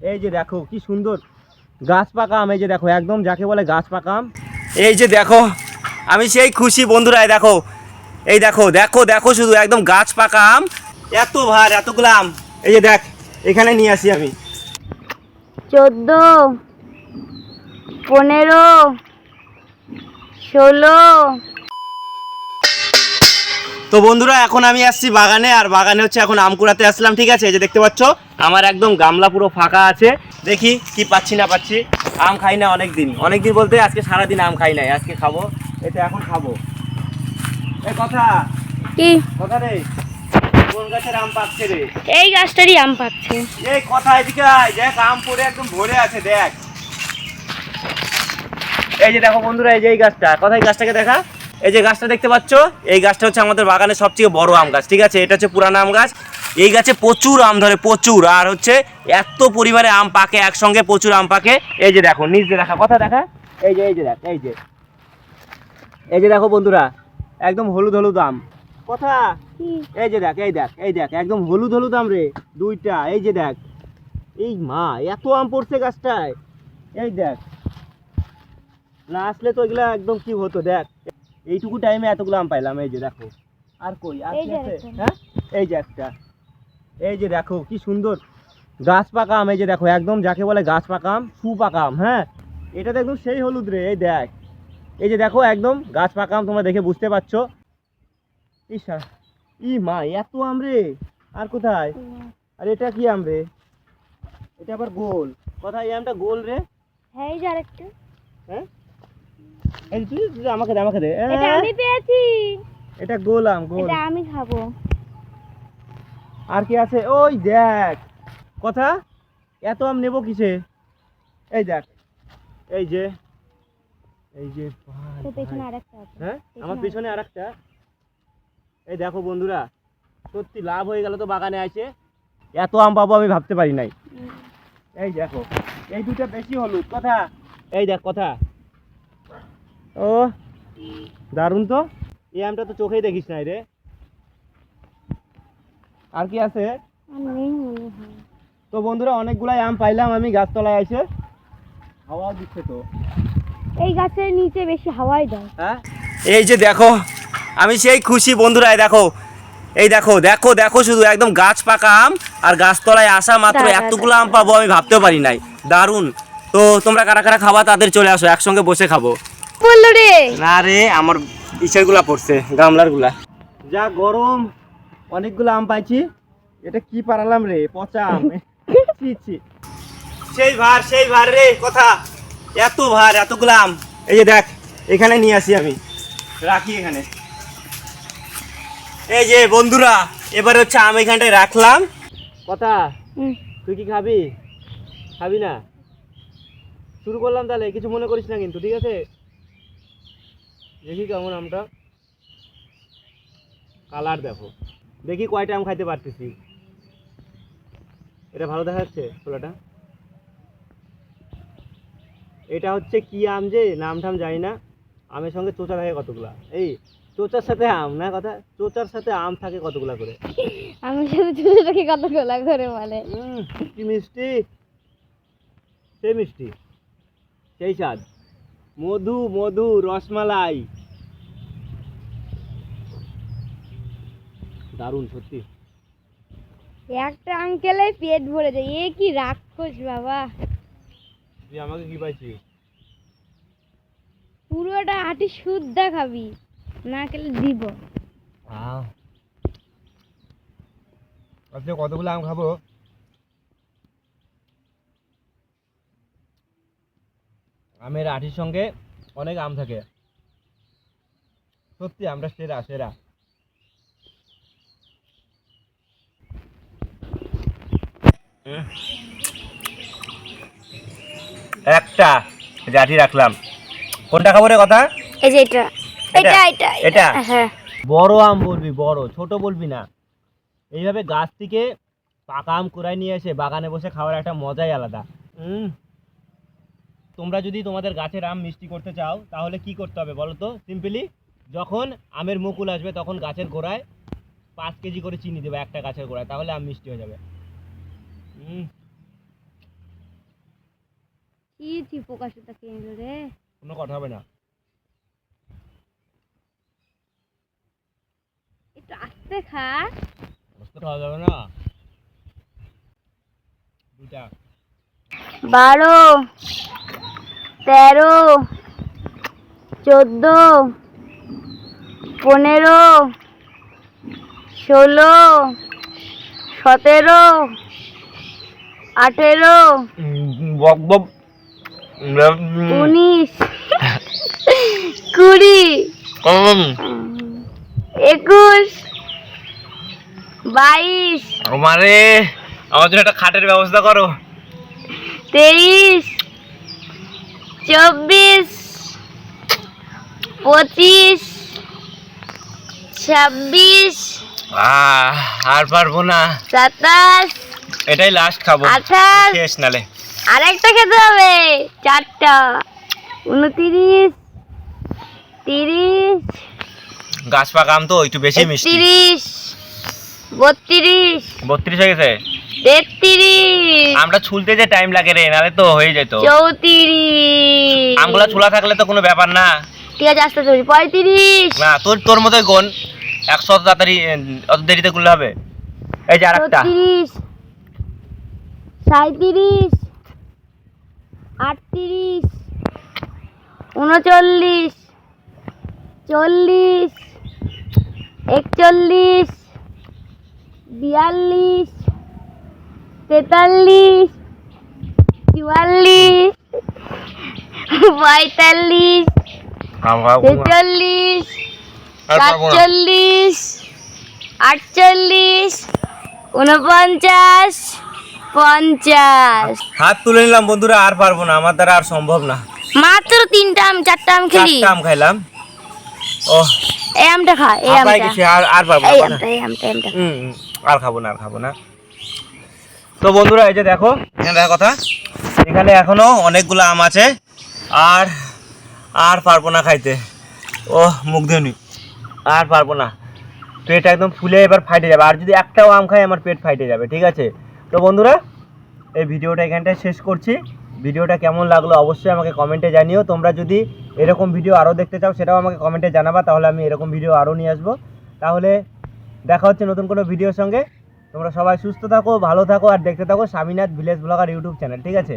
এই যে দেখো কি সুন্দর গাছ পাকা আম এই যে দেখো একদম যাকে বলে গাছ পাকা আম এই যে দেখো আমি সেই খুশি বন্ধুরা দেখো। এই দেখো দেখো দেখো শুধু একদম গাছ পাকা আম এত ভার এতগুলো আম এই যে দেখ এখানে নিয়ে আসি আমি। চোদ্দ পনেরো ষোলো তো বন্ধুরা এখন আমি আসছি বাগানে আর বাগানে হচ্ছে এখন আম কুড়াতে আসলাম ঠিক আছে? এই যে দেখতে পাচ্ছ আমার একদম গামলা পুরো ফাঁকা আছে। দেখি কি পাচ্ছি না পাচ্ছি। আম খাই না অনেক দিন অনেক দিন বলতে আজকে সারাদিন আম খাই নাই আজকে খাব। এটা এখন খাব। এ কথা কি? কথা রে কোন গাছের আম পাচ্ছে রে? এই গাছটারই আম পাচ্ছে। এই কথা এদিকে আয় দেখ আম পড়ে একদম ভরে আছে দেখ। এই যে দেখো বন্ধুরা এই যে এই গাছটা। কোথায় গাছটাকে দেখা? এই যে গাছটা দেখতে পাচ্ছ, এই গাছটা হচ্ছে আমাদের বাগানের সবচেয়ে বড় আম গাছ, ঠিক আছে? এটা হচ্ছে পুরানো আম গাছ। এই গাছে প্রচুর আম ধরে, প্রচুর। আর হচ্ছে এত পরিমাণে আম পাকে, একসঙ্গে প্রচুর আম পাকে। এই যে দেখো, নিচ দেখা, কথা দেখা? এই যে এই যে দেখ, এই যে। এই যে দেখো বন্ধুরা, একদম হলুদ হলুদ আম। কথা? এই যে দেখ, এই দেখ এই দেখ, একদম হলুদ হলুদ আম রে, দুইটা। এই যে দেখ। এই মা, এত আম পড়ছে গাছটায়। এই দেখ। না আসলে তো এগুলা একদম কি হতো, দেখ। এইটুকু টাইমে এতগুলো আম পাইলাম এই যে দেখো। আর কই? আর কি আছে? হ্যাঁ? এই যে একটা। এই যে দেখো কি সুন্দর। গাছ পাকা আম এই যে দেখো একদম যাকে বলে গাছ পাকা আম সুপাকা আম হ্যাঁ? এটা তো একদম সেই হলুদ রে এই দেখ। এই যে দেখো একদম গাছ পাকা আম তোমরা দেখে বুঝতে পারছ। ইসা ই মা এত আম রে। আর কোথায়? আর এটা কি আম রে? এটা আবার গোল। কোথায় এই আমটা? গোল রে? হ্যাঁ এই যে আরেকটা। হ্যাঁ? এই তুই আমাকে দে আমাকে দে। এটা আমি পেয়েছি। এটা গোল আম গোল। এটা আমি খাব। আর কি আছে? ওই দেখ। কথা? এত আম নেব কিসে? এই দেখ। এই যে। এই যে পেছনে আরেকটা আছে। হ্যাঁ? আমার পেছনে পিছনে আর এই দেখো বন্ধুরা সত্যি লাভ হয়ে গেল তো বাগানে আসে এত আম পাবো আমি ভাবতে পারি নাই। এই দেখো এই দুটা বেশি হলুদ কথা? এই দেখ কথা? ও দারুণ তো। এই আমটা তো চোখেই দেখিস নাই রে। আর কি আছে? তো বন্ধুরা অনেকগুলাই আম পাইলাম আমি গাছতলায় এসে। হাওয়াও দিচ্ছে তো। এই গাছের নিচে বেশি হাওয়াই দেয় হ্যাঁ? এই যে দেখো আমি সেই খুশি বন্ধুরা দেখো। এই দেখো দেখো দেখো শুধু একদম গাছ পাকা আম আর গাছতলায় আসা মাত্র এতগুলো আম পাবো আমি ভাবতেও পারি নাই। দারুণ। তো তোমরা কারা কারা খাবা তাদের চলে আসো একসঙ্গে বসে খাব। বলল রে। না রে আমার ইসেরগুলা পড়ছে গামলারগুলা যা গরম অনেকগুলো আম পাইছি। এটা কি পারালাম রে? পচা আম। সেই ভার সেই ভার রে কথা। এত ভার এতগুলো আম। এই যে দেখ এখানে নিয়ে আসি আমি। রাখি এখানে। এই যে বন্ধুরা এবার হচ্ছে আম এখানটায় রাখলাম। কথা তুই কি খাবি? খাবি না? শুরু করলাম তাহলে কিছু মনে করিস না কিন্তু ঠিক আছে? দেখি কেমন আমটা। কালার দেখো। দেখি কয়টা আম খাইতে পারতেছি। এটা ভালো দেখা যাচ্ছে খোলাটা এটা হচ্ছে কি আম যে? নাম টাম জানি না। আমের সঙ্গে চোচা থাকে কতগুলা? এই চোচার সাথে আম না কথা? চোচার সাথে আম থাকে কতগুলা করে? আমি শুধু চুষেটাকে কত গোলা করে বলে কি মিষ্টি। সেই মিষ্টি। সেই স্বাদ। মধু মধু রসমালাই। দারুণ সত্যি। একটা আঙ্কেলে পেট ভরে যায়। এ কি রাক্ষস বাবা। তুই আমাকে কি পাইছিস? পুরোটা আটি শুদ্ধা খাবি না খেলে দিব। আজকে কতগুলো আম খাব? আমের আটির সঙ্গে অনেক আম থাকে। সত্যি আমরা সেরা সেরা। একটা জাঠি রাখলাম। কোনটা খাব রে কথা? এই যে এটা। এটা? এটা এটা? হ্যাঁ। বড় আম বলবি বড় ছোট বলবি না। এইভাবে গাছ থেকে পাকা আম কুড়াই নিয়ে এসে বাগানে বসে খাওয়ার একটা মজাই আলাদা। উম। তোমরা যদি তোমাদের গাছের আম মিষ্টি করতে চাও তাহলে কি করতে হবে বলো তো? সিম্পলি যখন আমের মুকুল আসবে তখন গাছের গোড়ায় পাঁচ কেজি করে চিনি দেবে একটা গাছের গোড়ায় তাহলে আম মিষ্টি হয়ে যাবে। উম। কি পোকা খেয়ে রে? কোনো কথা হবে না। একটু আস্তে খা। বুঝতে খাওয়া যাবে না? বারো। তেরো চোদ্দ পনেরো ষোলো সতেরো আঠেরো উনিশ কুড়ি একুশ বাইশ আমারে আমার জন্য একটা খাটের ব্যবস্থা করো। তেইশ চব্বিশ পঁচিশ ছাব্বিশ আর পারব না। সাতাশ এটাই লাস্ট খাব। আঠাশ শেষ নালে। আরেকটা খেতে হবে। চারটা উনতিরিশ তিরিশ গাছ পাকা তো একটু বেশি মিষ্টি। তিরিশ বত্রিশ। বত্রিশ হয়ে গেছে? তেত্রিশ। আমটা ছুলতে যে টাইম লাগে রে নালে তো হয়ে যেত। চৌত্রিশ। আমগুলা ছোলা থাকলে তো কোনো ব্যাপার না। ঠিক আছে আস্তে চলি পঁয়ত্রিশ। না তোর তোর মতোই গোন একশো অত তাড়াতাড়ি অত দেরিতে করলে হবে। এই যে আরেকটা। সাঁত্রিশ আটত্রিশ উনচল্লিশ চল্লিশ একচল্লিশ বিয়াল্লিশ তেতাল্লিশ চুয়াল্লিশ পঁয়তাল্লিশ ছেচল্লিশ সাতচল্লিশ আটচল্লিশ উনপঞ্চাশ পঞ্চাশ। হাত তুলে নিলাম বন্ধুরা আর পারব না। আমার দ্বারা আর সম্ভব না। মাত্র তিনটা আম চারটা আম খেলি। চারটা আম খাইলাম। ও এই আমটা খা এই আমটা। আর আর পারব না। এই আমটা এই আমটা আর খাব না আর খাব না। তো বন্ধুরা এই যে দেখো। এখানে দেখা কথা। এখানে এখনও অনেকগুলো আম আছে। আর আর পারব না খাইতে। ও মুখ ধুনি আর পারব না। পেট একদম ফুলে এবার ফাইটে যাবে। আর যদি একটাও আম খাই আমার পেট ফাইটে যাবে ঠিক আছে? তো বন্ধুরা এই ভিডিওটা এখানটায় শেষ করছি। ভিডিওটা কেমন লাগল অবশ্যই আমাকে কমেন্টে জানিও। তোমরা যদি এরকম ভিডিও আরও দেখতে চাও সেটাও আমাকে কমেন্টে জানাবা। তাহলে আমি এরকম ভিডিও আরও নিয়ে আসব। তাহলে দেখা হচ্ছে নতুন কোনো ভিডিওর সঙ্গে। তোমরা সবাই সুস্থ থাকো, ভালো থাকো, আর দেখতে থাকো Swaminath village blogger YouTube channel, ঠিক আছে?